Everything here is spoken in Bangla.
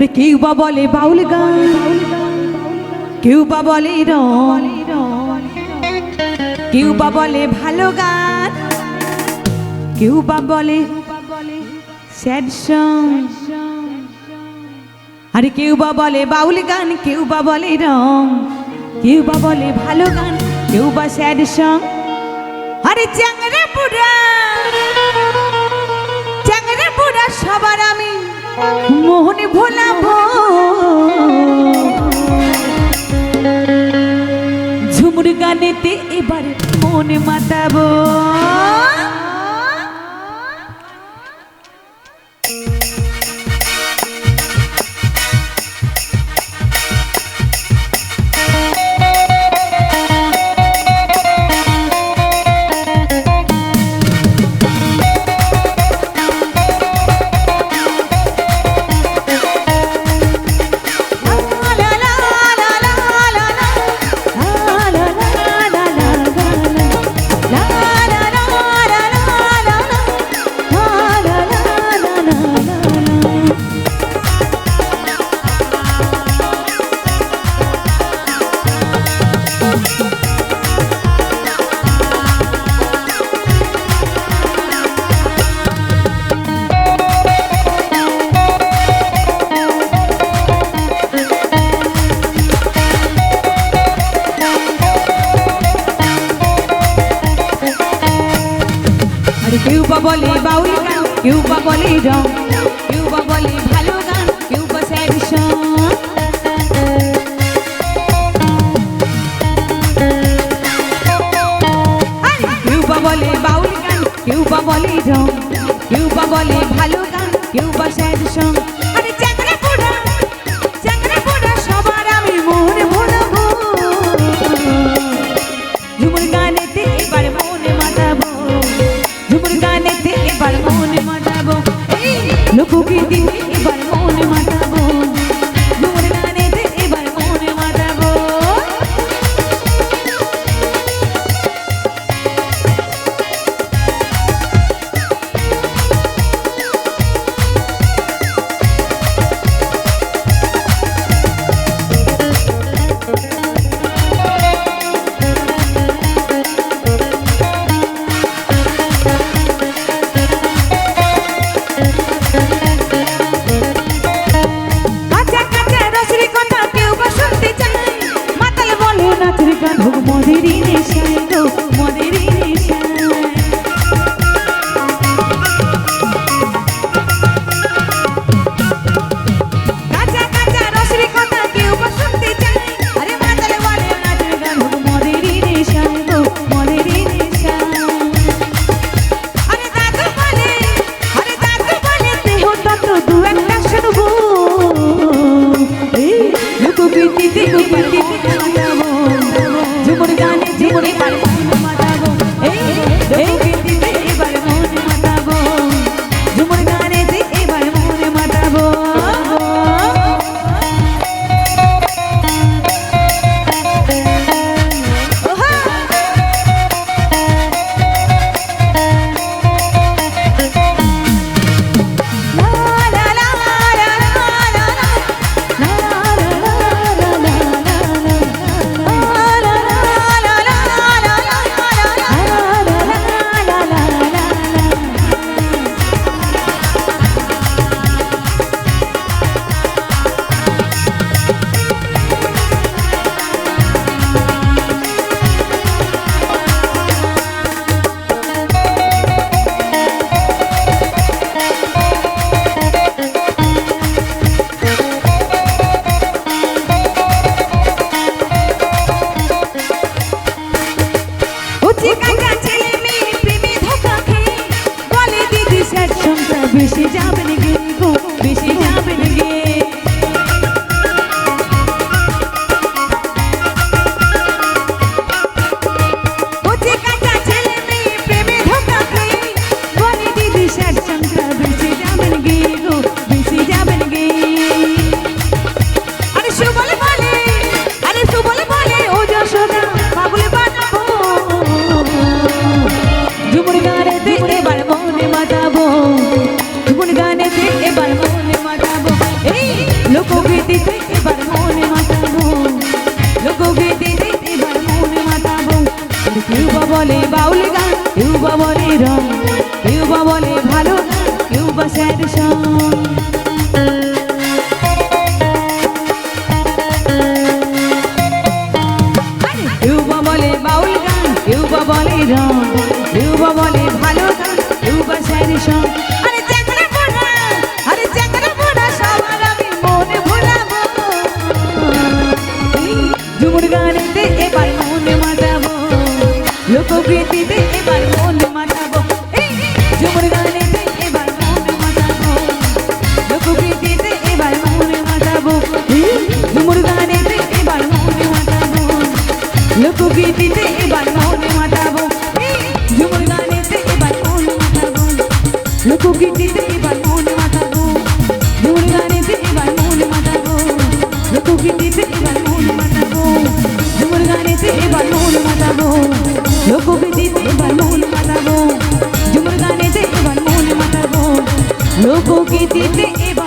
আরে কেউ বা বলে বাউল গান। কেউ বা বলে রং। কেউ বা বলে ভালো গান। কেউ বা বলে স্যাড সং। আরে কেউ বা বলে বাউল গান, কেউ বা বলে রং। কেউ বা বলে ভালো গান, কেউ বা স্যাড সং। আরে চ্যাংরা পুরা চ্যাংরা পুরা সবার আমি। মোহনে ভোলাবো ঝুমুর গানেতে এবার মনে মাতাবো। কেউ বা বলে বাউল গান কেউ বা বলে রং কেউ বা বলে ভালো গান কেউ বা স্যাড সং। কেউ বা বলে বাউল গান কেউ বা বলে রং কেউ বা বলে ভালো গান কেউ বা বেশি যাবেন লোকগীতিতে এবার মনে মাতাবো লোকগীতিতে এবার মনে মাতাবো কেউ বা বলে বাউল গান কেউ বা বলে রং কেউ বা বলে ভালো গান কেউ বা স্যাড সং। কেউ বা বলে বাউল গান কেউ বা বলে রং কেউ বা বলে ভালো গান কেউ বা স্যাড সং। ঝুমুর গানেতে এবার মনে মাতাবো লোকগীতিতে এবার গানেতে এবার